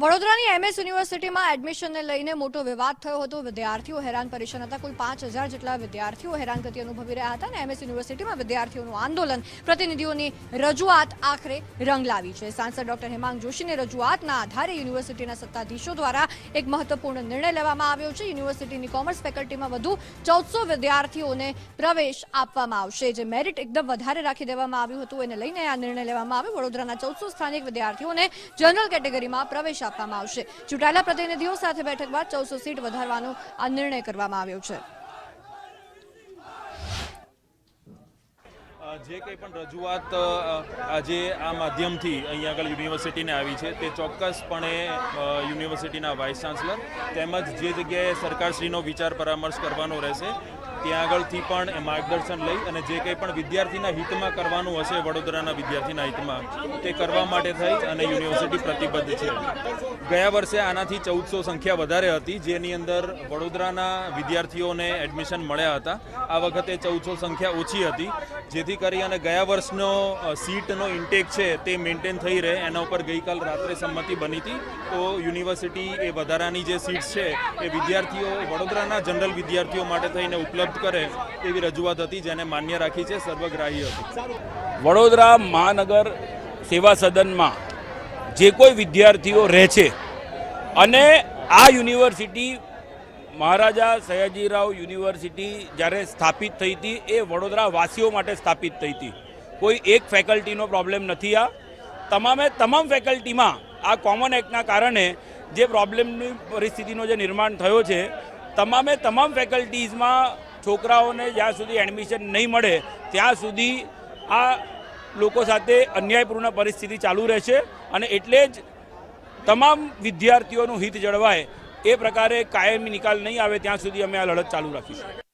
વડોદરાની એમએસ યુનિવર્સિટીમાં એડમિશનને લઈને મોટો વિવાદ થયો હતો. વિદ્યાર્થીઓ હેરાન પરેશાન હતા. કુલ પાંચ હજાર જેટલા વિદ્યાર્થીઓ હેરાનગતિ અનુભવી રહ્યા હતા અને એમએસ યુનિવર્સિટીમાં વિદ્યાર્થીઓનું આંદોલન પ્રતિનિધિઓની રજૂઆત આખરે રંગ લાવી છે. સાંસદ ડોક્ટર હેમાંગ જોશીની રજૂઆતના આધારે યુનિવર્સિટીના સત્તાધીશો દ્વારા એક મહત્વપૂર્ણ નિર્ણય લેવામાં આવ્યો છે. યુનિવર્સિટીની કોમર્સ ફેકલ્ટીમાં વધુ ચૌદસો વિદ્યાર્થીઓને પ્રવેશ આપવામાં આવશે. જે મેરિટ એકદમ વધારે રાખી દેવામાં આવ્યું હતું. એને લઈને આ નિર્ણય લેવામાં આવ્યો. વડોદરાના ચૌદસો સ્થાનિક વિદ્યાર્થીઓને જનરલ કેટેગરીમાં પ્રવેશ આપવામાં આવશે. ચૂંટાયેલા પ્રતિનિધિઓ સાથે બેઠક બાદ ચૌદસો સીટ વધારવાનો આ નિર્ણય કરવામાં આવ્યો છે. જે કંઈ પણ રજૂઆત આજે આ માધ્યમથી અહીંયા આગળ યુનિવર્સિટીને આવી છે, તે ચોક્કસપણે યુનિવર્સિટીના વાઇસ ચાન્સલર તેમજ જે જગ્યાએ સરકારશ્રીનો વિચાર પરામર્શ કરવાનો રહેશે ત્યાં આગળથી પણ એ માર્ગદર્શન લઈ અને જે કંઈ પણ વિદ્યાર્થીના હિતમાં કરવાનું હશે, વડોદરાના વિદ્યાર્થીના હિતમાં, તે કરવા માટે થઈ અને યુનિવર્સિટી પ્રતિબદ્ધ છે. ગયા વર્ષે આનાથી ચૌદસો સંખ્યા વધારે હતી, જેની અંદર વડોદરાના વિદ્યાર્થીઓને એડમિશન મળ્યા હતા. આ વખતે ચૌદસો સંખ્યા ઓછી હતી. જેથી કરી અને ગયા વર્ષનો સીટનો ઇન્ટેક છે તે મેન્ટેન થઈ રહે. એના ઉપર ગઈકાલ રાત્રે સંમતિ બની હતી. તો યુનિવર્સિટી એ વધારાની જે સીટ્સ છે, એ વિદ્યાર્થીઓ, વડોદરાના જનરલ વિદ્યાર્થીઓ માટે થઈને ઉપલબ્ધ કરે એવી રજૂઆત હતી જેને માન્ય રાખી છે સર્વગ્રાહી હતી. વડોદરા મહાનગર સેવા સદનમાં જે કોઈ વિદ્યાર્થીઓ રહે છે અને આ યુનિવર્સિટી મહારાજા સયાજીરાવ યુનિવર્સિટી જ્યારે સ્થાપિત થઈ હતી, એ વડોદરા વાસીઓ માટે સ્થાપિત થઈ હતી. કોઈ એક ફેકલ્ટીનો પ્રોબ્લેમ નથી આ. તમામે તમામ ફેકલ્ટીમાં આ કોમન એક્ટના કારણે જે પ્રોબ્લેમની પરિસ્થિતિનો જે નિર્માણ થયો છે, તમામે તમામ ફેકલ્ટીઝમાં છોકરાઓને જ્યાં સુધી એડમિશન નહીં મળે, ત્યાં સુધી આ લોકો સાથે અન્યાયપૂર્ણ પરિસ્થિતિ ચાલુ રહેશે અને એટલે જ તમામ વિદ્યાર્થીઓનું હિત જળવાય એ પ્રકારે કાયમી નિકાલ નહીં આવે, ત્યાં સુધી અમે આ લડત ચાલુ રાખીશું.